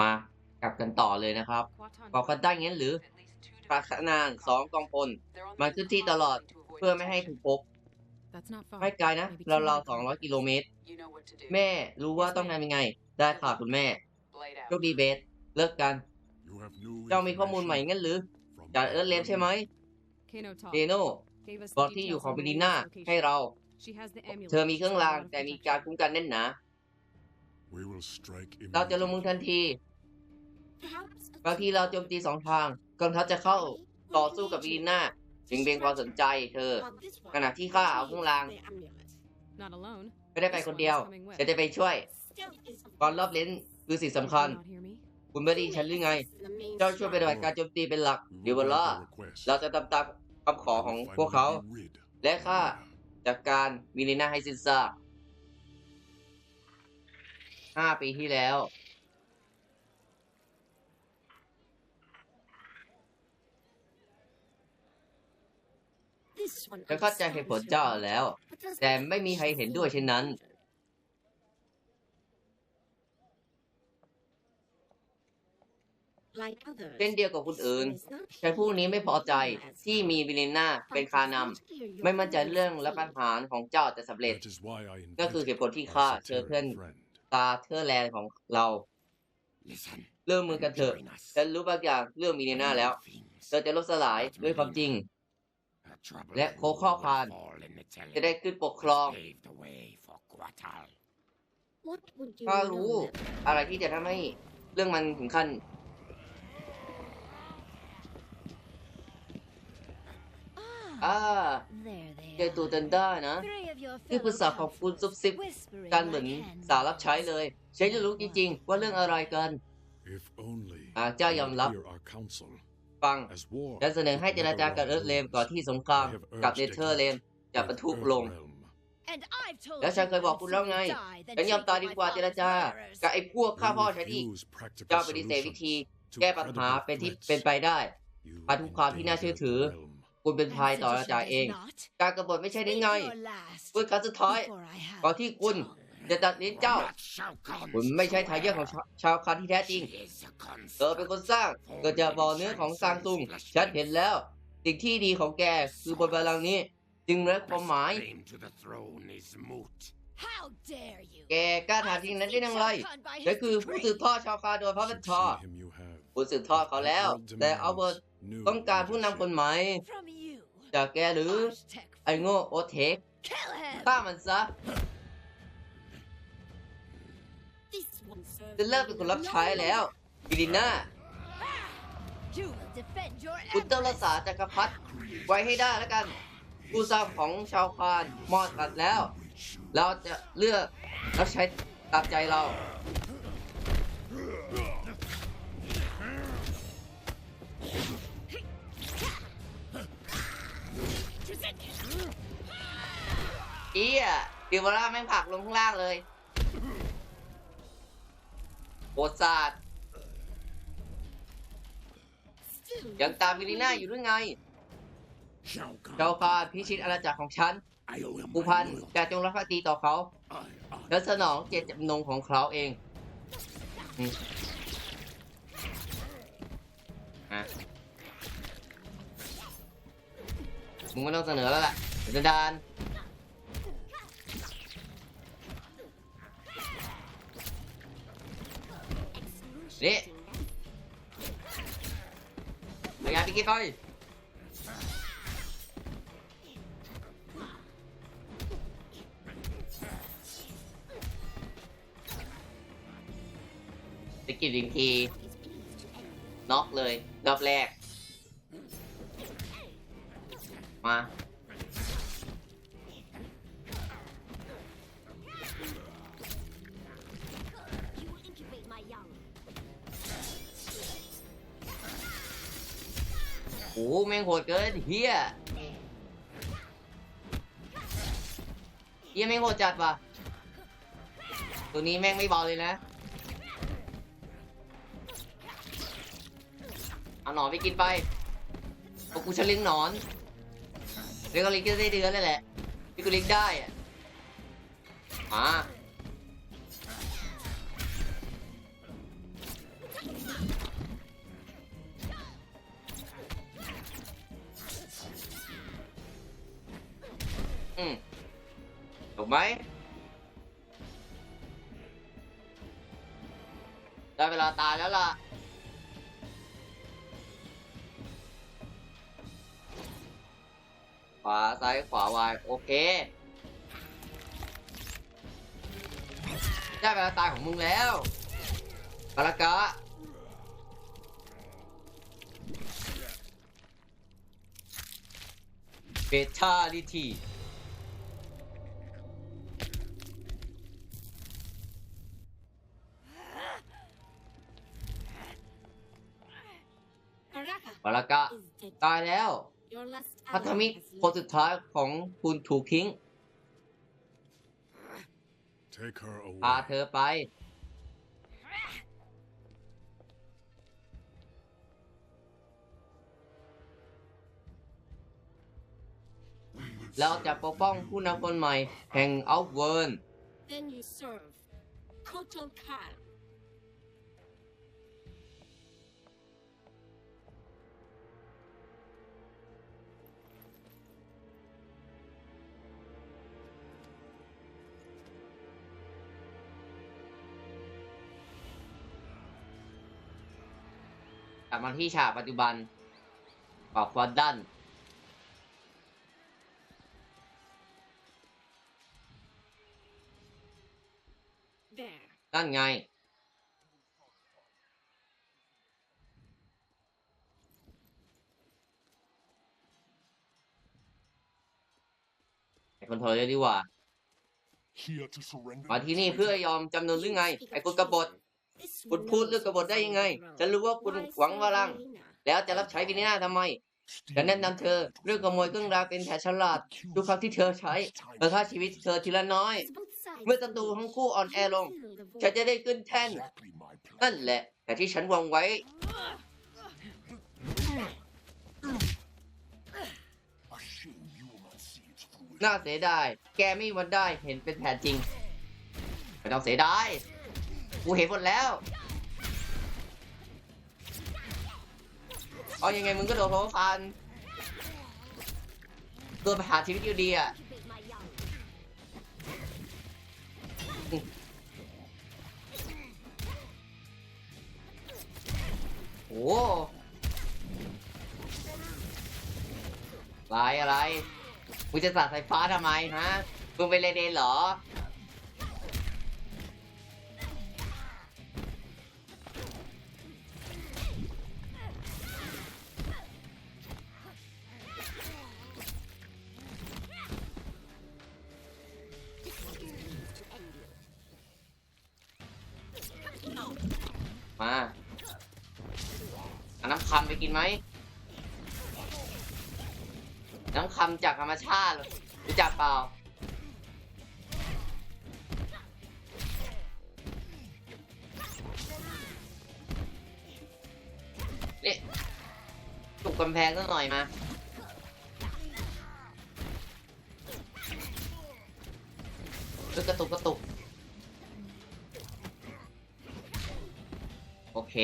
มากลับกันต่อเลยนะครับบอกกันได้งั้นหรือปราศนานสองกองพลมันขึ้นที่ตลอดเพื่อไม่ให้ถูกพบไม่ไกลนะเราเราสองร้อยกิโลเมตร แม่รู้ว่าต้องทำยังไง ได้ค่ะคุณแม่โชคดีเบสเลิกกัน เจ้ามีข้อมูลใหม่งั้นหรือจากเอิร์ธเลมใช่ไหมเดโนบอกที่อยู่ของเบลิน่าให้เรา เธอมีเครื่องรางแต่มีการคุ้มกันแน่นหนา เราจะลงมือทันที บางทีเราโจมตีสองทางกองทัพจะเข้าต่อสู้กับเบลิน่าจึงเบงความสนใจเธอ ขณะที่ข้าเอาเครื่องรางไม่ได้ไปคนเดียวจะได้ไปช่วยก่อนรอบเลนคือสิ่งสำคัญ คุณไม่ได้ยินฉันหรือไง เจ้าช่วยปฏิบัติการโจมตีเป็นหลักเดี๋ยวเวลาเราจะทำตามคำขอของพวกเขา และข้าจากการมิลิน่าให้สิ้นซาก ห้าปีที่แล้ว ฉันเข้าใจเหตุผลเจ้าแล้ว แต่ไม่มีใครเห็นด้วยเช่นนั้น เช่นเดียวกับคนอื่นฉันผู้นี้ไม่พอใจที่มีวิลิน่าเป็นคานำไม่มั่นใจเรื่องและปัญหารของเจ้าจะสำเร็จ ก็คือเหตุผลที่ข้าเชิญเพื่อน ตาเทอร์แลนด์ของเราเริ่มมือกันเถอะฉันรู้บางอย่างเรื่องมิลิน่าแล้วเธอจะลบสลายด้วยความจริง และโคข้อพาน จะได้ขึ้นปกครองถ้ารู้อะไรที่จะทำให้เรื่องมันถึงขั้น อ่าเจอตัวเดินได้นะที่ปรึกษาของคุณซุบซิบการเหมือนสาวรับใช้เลยฉันจะรู้จริงๆ ว่าเรื่องอะไรกันหากเจ้ายอมรับ ฟังและและเสนอให้เจรจากับเอิร์ธเลมก่อนที่สงครามกับเนเธอร์เลมจะปะทุลง แล้วฉันเคยบอกคุณแล้วไง ฉันยอมตายดีกว่าเจรจา กับไอ้พวกข้าพ่อฉันอีกเจ้าปฏิเสธวิธี แก้ปัญหาเป็นที่เป็นไปได้พันธุความที่น่าเชื่อถือ คุณเป็นภัยต่ออาณาจักรเอง การกบฏไม่ใช่ได้ไงพูดครั้งสุดท้ายก่อนที่คุณจะตัดสินเจ้า คุณไม่ใช่ทายาทของชาชาวคานที่แท้จริงเธอเป็นคนสร้างเกิดจากบ่อเนื้อของซางตุง ฉันเห็นแล้ว สิ่งที่ดีของแกคือบนบัลลังก์นี้ จึงไร้ความหมาย แกกล้าถามจริงนั้นได้ยังไงฉันคือผู้สืบทอดชาวคาโดยพระบัญชาผู้สืบทอดเขาแล้ว แต่อัลเบิร์ตต้องการผู้นำคนใหม่ จากแกหรือ ไอโง่โอเทคฆ่ามันซะจะเลิกเป็นคนรับใช้แล้วบิลิน่าคุณต้องรักษาจักรพรรดิไว้ให้ได้แล้วกันผู้สร้างของชาวคานมอดตัดแล้ว เราจะเลือกรับใช้ตามใจเรา เอียดิวาร่าแม่งผลักลงข้างล่างเลยโหดศาสตร์ยังตามวิลิน่าอยู่หรือไง เจ้าฟ้าพิชิตอาณาจักรของฉันผู้พันจะจงรักภักดีต่อเขา และสนองเจตจำนงของเขาเองอืมอะมึงไม่ต้องเสนอแล้วล่ะเดนดาน นี่พยายามไปกินไปไปกินอีกทีน็อกเลยรอบแรก มา โอ้โหแม่งโหดเกินเฮียเฮียแม่งโหดจัดว่ะตัวนี้แม่งไม่เบาเลยนะ เอาหนอนไปกินไปโอ้กูชะลิงหนอนเรียกว่าลิงก็ได้เดือนเลยแหละที่กูลิงได้อะมา มถูกไหมได้เวลาตายแล้วล่ะ ขวาซ้ายขวาวายโอเค ได้เวลาตายของมึงแล้วปารากะเฟทาลิที ปารากะตายแล้ว พัทธมิตรคนสุดท้ายของคุณถูกทิ้ง Take her พา away. เธอไป เราจะปกป้องผู้นำคนใหม่ แห่งอัลเวิร์น Then you serve Kotal Khan. ลับมาที่ฉากปัจจุบันออกฟอร์ดัน There. นั่นไง ไอ้คนโทรเลยดีกว่า Here to surrender. มาที่นี่เพื่อยอมจำนนหรือไง ไอ้คนกบฏ คุณพูดเรื่องกบฏได้ยังไง ฉันรู้ว่าคุณหวังวารัง แล้วจะรับใช้วินินาทำไมฉันแนะนำเธอเรื่องขโมยเครื่องรางเป็นแผนฉลาดทุกครั้งที่เธอใช้เธอฆ่าชีวิตเธอทีละน้อย เมื่อศัตรูทั้งคู่อ่อนแอลง ฉันจะได้ขึ้นแท่น Exactly my plan. นั่นแหละแต่ที่ฉันวางไว้ A shame you will not see its fruition. น่าเสียดาย แกไม่มีวันได้เห็นเป็นแผนจริง ไม่ต้องเสียดาย กูเห็นหมดแล้ว เอายังไงมึงก็โดนโทษฟันโดนประหารชีวิตอยู่ดีอะโอ้ไรอะไรมึงจะสาดไฟฟ้าทำไมฮะมึงเป็นเรเดนเหรอ กกำแพงสักหน่อยมา กระตุกกระตุก โอเค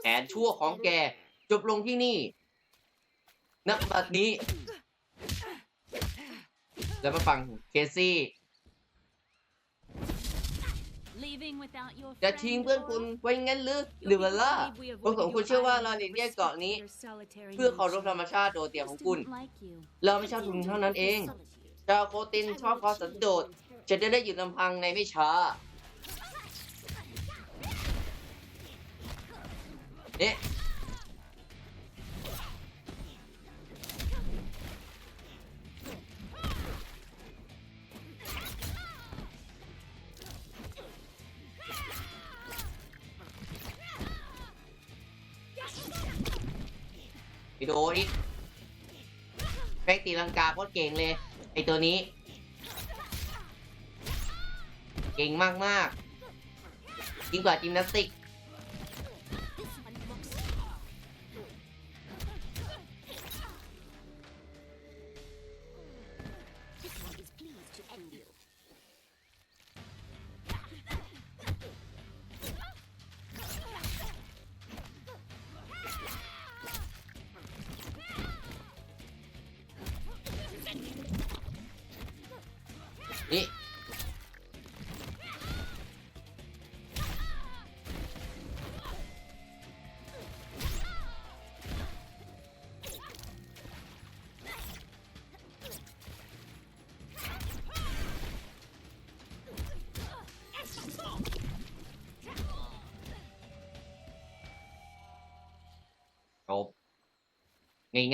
แผนชั่วของแก จบลงที่นี่ณบัดนี้ แล้วมาฟังเคซี่ จะทิ้งเพื่อนคุณไว้งั้นหรือหรือว่าล่ะพวกสองคุณเชื่อว่าเราหลีกเลี่ยงเกาะนี้ เพื่อเคารพธรรมชาติโดดเดี่ยวของคุณ เราไม่ชอบคุณเท่านั้นเองชาวโคตินชอบความสันโดษจะได้อยู่ลำพังในไม่ช้าเนี่ย โดนอีกแม่งตีลังกาโคตรเก่งเลย ไอตัวนี้ เก่งมากมากๆยิ่งกว่าจิมนาสติก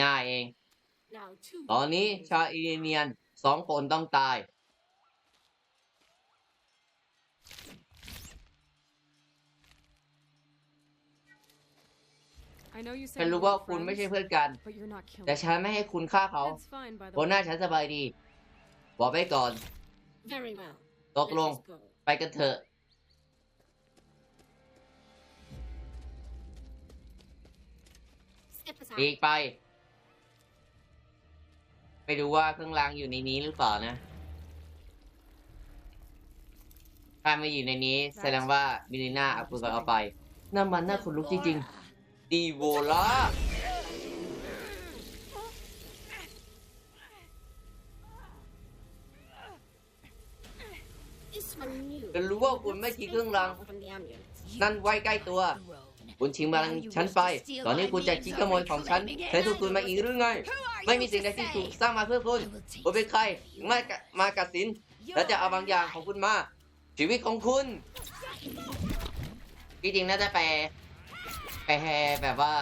ง่ายๆเอง Now two. ตอนนี้ชาวอินเดียนสองคนต้องตาย I know you say ฉัน you รู้ว่า weren't คุณไม่ใช่ friends, เพื่อนกัน but you're not killing. แต่ฉันไม่ให้คุณฆ่าเขา That's fine, by the บนหน้า way. ฉันสบายดี บอกไว้ก่อน Very well. ตก Let ลง us go. ไปกันเถอะ Step อี aside. กไป ไม่รู้ว่าเครื่องรางอยู่ในนี้หรือเปล่านะ ถ้าไม่อยู่ในนี้ แสดงว่ามิลิน่าเอาปืนเอาไปนั่นมันน่าขนลุกจริงๆ ดีโวล่า This one knew. ฉันรู้ว่าคุณไม่ทิ้งเครื่องราง From the amulet. นั่นไว้ใกล้ตัว คุณชิงบัลลังก์ฉันไป ตอนนี้คุณจะชิงขโมยของฉันใช้ถูกคุณมาอีกหรือไง ไม่มีสิ่งใดที่ถูกสร้างมาเพื่อคุณคุณเป็นใครถึงไม่กะมากัดสิน แล้วจะเอาบางอย่างของคุณมา ชีวิตของคุณที่จริงน่าจะแปลแปลแบบว่า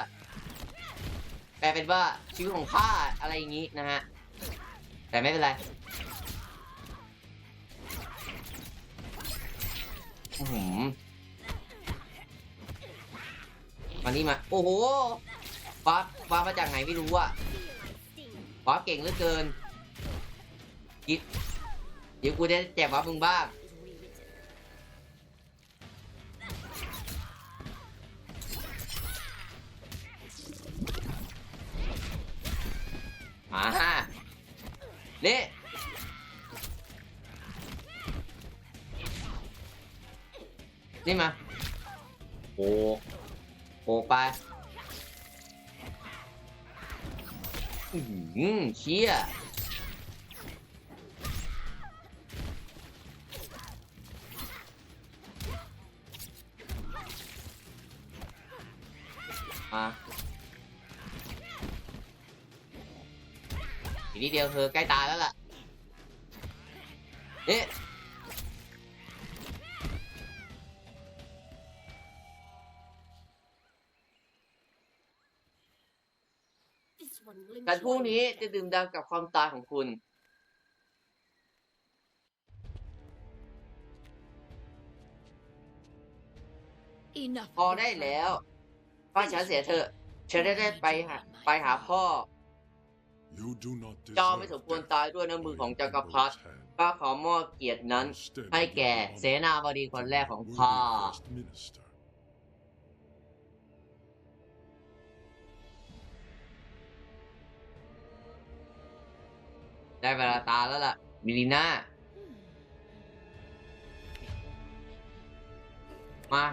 แปลเป็นว่าชีวิตของข้าอะไรอย่างนี้นะฮะ แต่ไม่เป็นไรอื้อหือมานี่มา โอ้โหฟ้าฟ้ามาจากไหนไม่รู้อะ ฟ้าเก่งเหลือเกินยิดเดี๋ยวกูจะแจกวับมึงบ้างมาฮะนี่นี่มาโอ้โอ้ไป อืมเชี่ยมาอีกนิดเดียวเธอใกล้ตายแล้วล่ะ เอ๊ะ การพรุ่ง enjoy นี้ it. จะดื่มด่ำกับความตายของคุณ Enough. พอได้แล้วป้าฉันเสียเถอะฉันได้ได้ไปหาไปหาพ่อ You do not เจ้าไม่สมควรตายด้วยน้ำมือของจักรพรรดิข้าขอมอบเกียรตินั้น ให้แก่เสนาบดีคนแรกของข้า Minister. ได้เวลาตาแล้วล่ะ มิลิน่า มา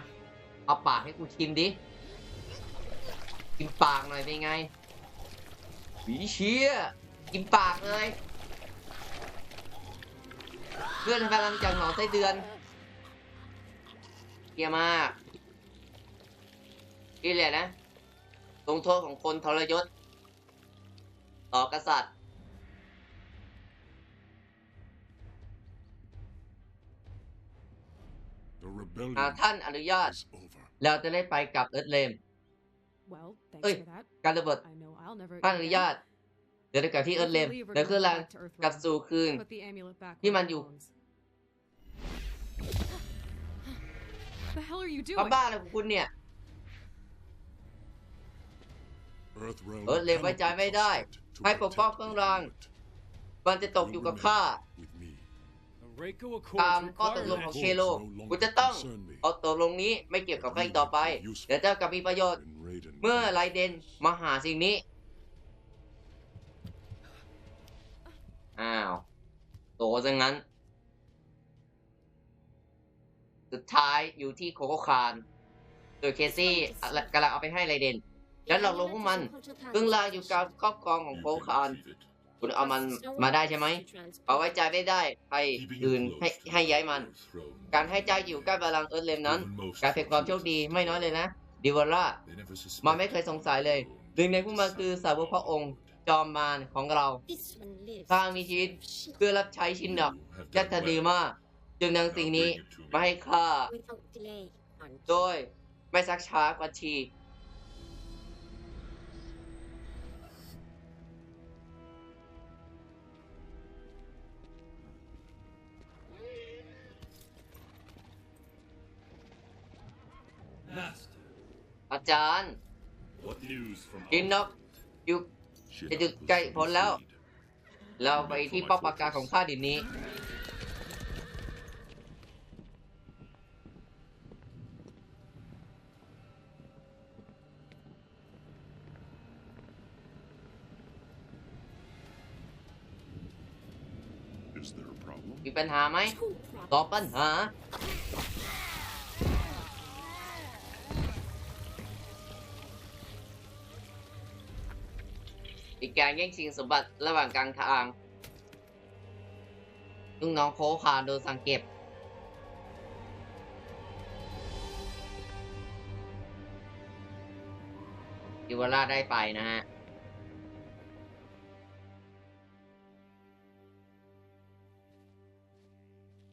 เอาปากให้กูชิมดิ กินปากหน่อยเป็นไงหวีเชี่ยกินปากเลยเพื่อนพลังจากหนองไส้เดือนเยี่ยมากนี่แหละนะลงโทษของคนทรยศ ต่อกษัตริย์ หากท่านอนุญาต is over. เราจะได้ไปกับเอิร์ธเลม Well, thanks Oi. for that. การระเบิด I know I'll never. ท่านอ eat นุ again. ญาต เดี๋ยวจะกลับที่เอิร์ธเลม If we leave, we're เดี๋ยว going เครื่องราง back to Earthrealm. กลับสู่คืน Put the amulet back ที่ where มัน it อยู่ belongs. The hell are you บ้า doing? บ้าอะไรของคุณเนี่ย Earthrealm เอิร์ธเลมไว้ใจไม่ได้ cannot be trusted to ให้ปกป้อง protect เครื่อง the ราง amulet. มันจะตกอยู่กับข้า With me. ตามข้อตกลงของเคโลคุณจะต้องเอาตกลงนี้ไม่เกี่ยวกับใครอีกต่อไปเดี๋ยวเจ้ากลับมีประโยชน์ When Raiden เมื่อไรเดนมาหาสิ่งนี้ อ้าว โตซะงั้น สุดท้ายอยู่ที่โคโค่คาน โดยเคซี่กำลังเอาไปให้ไรเดน แล้วหลอกลวงพวกมันเครื่องรางอยู่กับครอบครองของโคโค่คาน คุณเอามันมาได้ใช่ไหมเอาไว้ใจไม่ได้ใครอื่นให้ให้ย้ายมัน การให้เจ้าอยู่ใกล้บาลังก์เอิร์ธเลมนั้นการเป็นความโชคดีไม่น้อยเลยนะดิวอล่ามันไม่เคยสงสัยเลยหนึ่งในพวกมันคือสาวกพระองค์จอมมารของเราข้างมีชีวิตเพื่อรับใช้ชินดอกยัตดีมากจึงนำสิ่งนี้มาให้ข้าโดยไม่ซักช้ากว่าที อาจารย์ What news from กินนกอยู่ Shit จะจุดใกล้พ้นแล้ว เราไปที่เป้าปราการของข้าดินนี้ Is there a problem? มีปัญหาไหมตอบปัญหา การแย่งชิงสมบัติระหว่างกลางทางลุงน้องโคคานโดนสังเก็บดิวาร่าได้ไปนะฮะ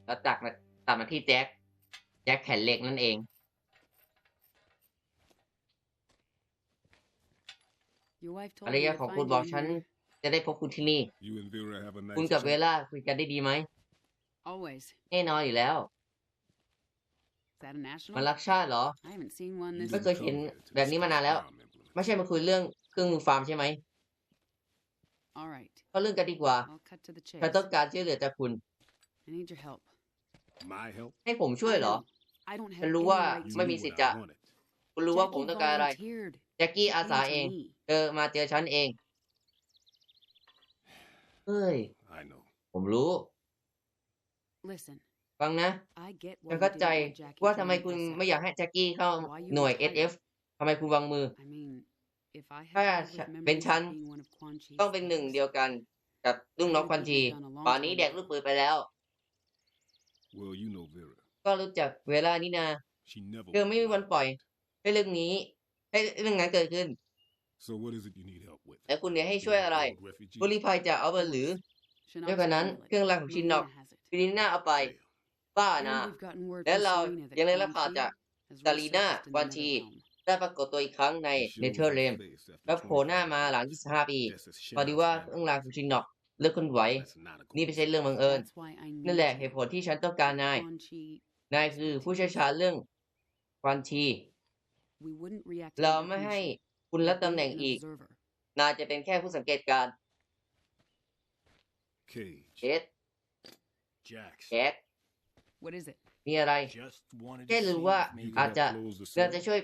แล้วตัดมาตัดมาที่แจ็ค แจ็คแขนเล็กนั่นเอง Your wife told ภร me รยา to ของ find คุณ you บอก in ฉัน here. จะได้พบคุณที่นี่ You and Vera have a nice คุณกับ chat? เวล่าคุยกันได้ดีไหม Always. แน่นอนอยู่แล้ว Is that a national? มันรักชาติเหรอ I haven't seen one You this. ไม่ didn't เคย tell เห็น me it. แบบนี้มานานแล้ว Farm implement. ไม่ใช่มาคุยเรื่องเครื่องมือฟาร์มใช่ไหม All right. ก็เรื่องกันดีกว่า I'll cut to the ฉัน chase. ต้องการช่วยเหลือจากคุณ I need your help. My help? ให้ผมช่วยเหรอ I don't have ฉันรู้ any ว่า right You ไม่ to. มี knew สิทธิ์ what จะ I wanted. คุณรู้ว่าผม Jackie ต้องการอะไร volunteered. แจ็คกี้อาสา Came to เอง me. เธอมาเจอฉันเองเฮ้ย I know. ผมรู้ Listen, ฟังนะ I get ฉัน why เข้า you ใจ didn't want Jackie ว่า to ทำไม make คุณ us ไม่อยากให้แจ็คกี้เข้า Why you หน่วย withheld SF ทำไมคุณวางมือ I mean, if I ถ้า had childhood เป็น memories ฉัน of being one of Quan Chi's ต้องเป็นหนึ่งเดียวกัน กับลุงน้องควันชีป่านนี้แดกลูกปืนไปแล้ว Well, you know Vera. ก็รู้จักเวลานี้นะ She never. เธอไม่มีวันปล่อย ให้เรื่องนี้ให้เรื่องนั้นเกิดขึ้น So what is it you need help with? แล้วคุณเนี่ยให้ช่วยอะไร Old refugee? ผู้ลี้ภัยจากเอาเบอร์หรือ Shinnok's เรื่องนั้น handle it. เครื่องรางของชินนอก Marina has it. ฟิลิน่าเอาไป Hell, บ้า And นะ we've gotten word และ from เรา Serena that ยังได้รับ Quan ข่าว Chi จาก has ซาลีนา resurfaced in วัน the ชี Netherrealm. ได้ปรากฏตัวอีกครั้งใน she เน shows เธอร์เลม her face after แล้วโผล่หน้า25มาหลัง 25 ปี Guess it's พอดีว่า Shinnok's เรื่องราวของชินนอกเลิกคนไหว That's not a นี่ไม่ใช่เรื่องบังเอิญ That's why I นั่น need แหละ you. เหตุผลที่ฉันต้องการนาย Quan Chi, นายคือผู้เชี่ยวชาญเรื่องควันชี we wouldn't react เรา to ไม่ให้ recognition. คุณรับ We'd ตำแหน่ง be an อีก observer. นายจะเป็นแค่ผู้สังเกตการณ์ Cage. เอ็ด Jax, แจ็ค What is it? มีอะไร just wanted แค่ to รู้ see ว่า if You maybe could อาจ help จะ close the เราจะ sale. ช่วย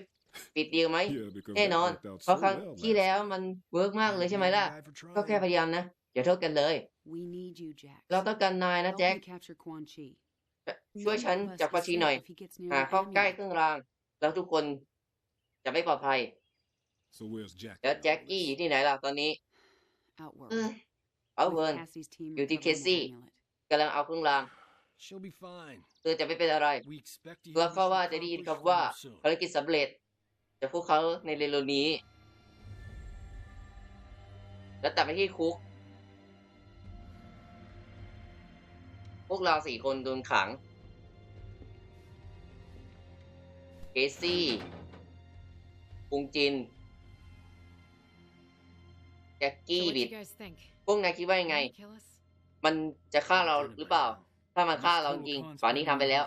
ปิดดีลไหม Yeah, because แน่ that นอน worked out เพราะ so ครั้ง well ที่ last แล้ว time. มันเวิร์กมากเลยใช่ไหมล่ะ guy for ก็แค่พ trying. ยายามนะ อย่าโทษกันเลย We need you, Jax. เราต้องการนายนะ Help แจ็ค me capture Quan Chi. ช่วยฉัน None of us จับ is ควันชีหน่อย safe if he gets near หา the เข้าใกล้ amulet. เครื่องราง แล้วทุกคน จะไม่ปลอดภัย So where's Jack? แล้ว in all แจ็คกี้อ this? ยู่ที่ไหนล่ะตอนนี้ Outworld. เออเอา With เวิร์น Cassie's team อยู่ที่ recovering the Cassie amulet. กำลังเอาเครื่องราง She'll be fine. เธอจะไม่เป็นอะไร We expect to เรา hear ก็ว่า mission จะได้ยิน accomplished คำว่า from her soon. ภารกิจสำเร็จจากพวกเขาในเร็วๆนี้ แล้วตัดไปที่คุก พวกเราสี่คนโดนขังเกซี่ ปุงจินแจ็ค So กี้ what บิ you ด guys think? พวกนายคิดว่ายังไง Gonna kill us? มันจะฆ่าเราหรือเปล่า ถ้ามันฆ่าเราจริงป่านนี้ทำไปแล้ว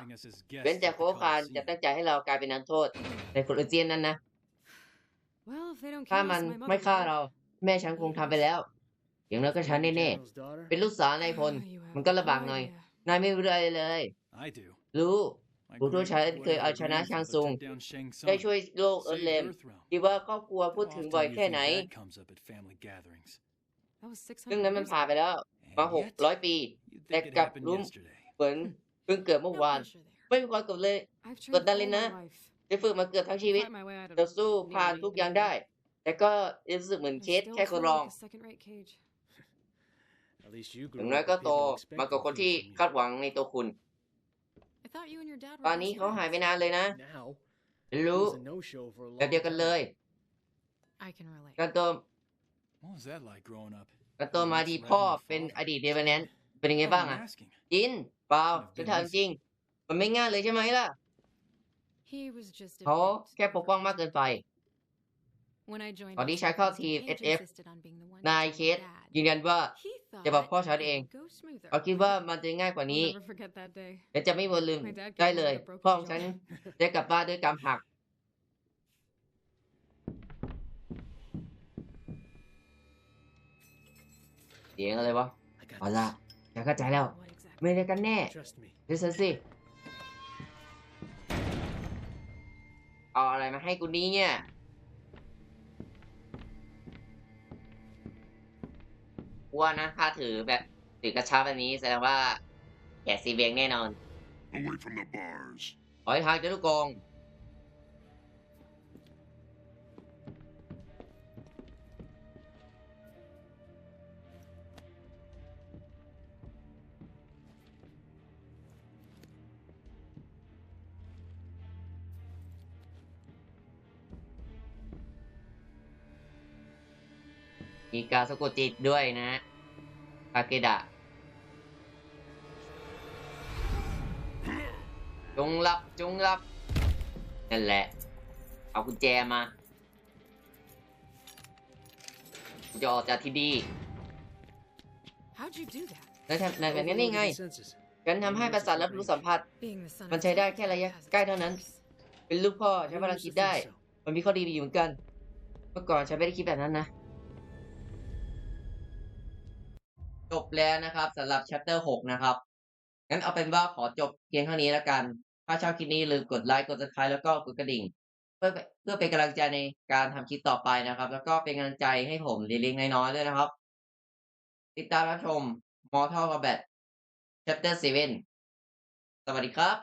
เว้นแต่โคคานจะตั้งใจให้เรากลายเป็นนักโทษ ในโคลเจียนนั้นนะ Well, if they don't ถ้า kill มัน us, my mother ไม่ฆ่า will. เรา แม่ฉันคงทำไปแล้ว อย่างน้อยก็ฉันแน่ General's daughter? ๆเป็นลูกสาวนายพล Oh, you have มันก็ลำบาก no หน่อย idea. นายไม่รู้อะไรเลย I do. รู้ My ผู้ช่วย great ชายเคยเอา whatever ชนะ it is ชาง to ซุง take down Shang Tsung. ได้ช่วยโลกเอิร์ธ Saved เลม Earthrealm. คิดว่าครอบครัวพูด How ถึง often บ่อย do you แค่ think ไหน that comes up at family gatherings? That was 600เรื่องนั้นมัน years ผ่าน ago. ไปแล้วมา And หก yet, ร้อยปี you'd That think it got happened room- yesterday. เหมือนเพิ่งเกิดเมื่อ No วาน pressure there. ไม่มีความกดเลย I've กด trained ดัน all เลยนะ my life. ได้ฝึกมาเกือบทั้งชีวิต Fight my way out of จะสู้ being a ผ่าน weak ทุกอย่าง baby. ได้ แต่ก็รู้สึกเหมือน I เคส still แค่คน feel รอง like a second-rate cage. At least you อ grew ย่างน้อย up ก็ with โต people มากับคนที่ expecting คาดหวังในตัวคุณ ต were อนนี้ best เขาหายไป friends. นานเลยนะ Now, รู้ it was a no-show for a แบบ long เดียวกันเลย time. I can relate. การโต What was that like growing up? การโตมาดีพ่อเป็นอดีตเดเวเนนเป็นยังไงบ้าง I'm อะ asking. จินเปล่าฉันถามจริง มันไม่ง่ายเลยใช่ไหมล่ะ He was just a เขา bit แค่ปกป้องมากเกินไป When I joined ตอนที่ SF, ฉันเข้าทีม Paige SF insisted on being the one นาย to เค tell ส Dad. ยืนยันว่า He จะบอก thought พ่อฉัน it เอง would go smoother. เขาคิดว่ามันจะง่ายกว่า I'll นี้ never forget that day. และจะไม่มีวันลืม My dad ได้ came เลย home with a broken พ่อของฉัน jaw. ได้กลับบ้านด้วยกำหัก เสียงอะไรวะ I got เอาละ this. ฉันเข้าใจแล้ว What exactly? ไม่ได้กันแน่ Trust me. ดิฉันสิเอาอะไรมาให้กูนี้เนี่ย กูว่านะ ถ้าถือแบบถือกระเช้าแบบนี้แสดงว่าแกะซีเบงแน่นอน Away from the bars. ขอให้ทางเจ้าลูกกอง มีการสะกดจิตด้วยนะทาเกดะ จงรับจงรับ นั่นแหละ เอากุญแจมากูจะออกจากที่ดี How'd you do that? แล้วทำนั่นแบบนี้นี่ไง Overloaded senses. ฉันทำให้ประสาทรับรู้สัมผัส Being the son มัน of ใช้ได้ Jack แค่ระยะ has its ใกล้เท่านั้น perks. เป็นลูกพ่อใช้ I พลัง used คิด to ได้ think so. มันมีข้อดีอยู่เหมือนกัน เมื่อก่อนฉันไม่ได้คิดแบบนั้นนะ จบแล้วนะครับสำหรับ chapter 6 นะครับ งั้นเอาเป็นว่าขอจบเพียงเท่านี้แล้วกัน ถ้าชอบคลิปนี้ลืมกดไลค์กด subscribe แล้วก็กดกระดิ่ง เพื่อเพื่อเป็นกำลังใจในการทำคลิปต่อไปนะครับ แล้วก็เป็นกำลังใจให้ผมเล็กๆน้อยๆด้วยนะครับ ติดตามรับชม Mortal Kombat chapter 7 สวัสดีครับ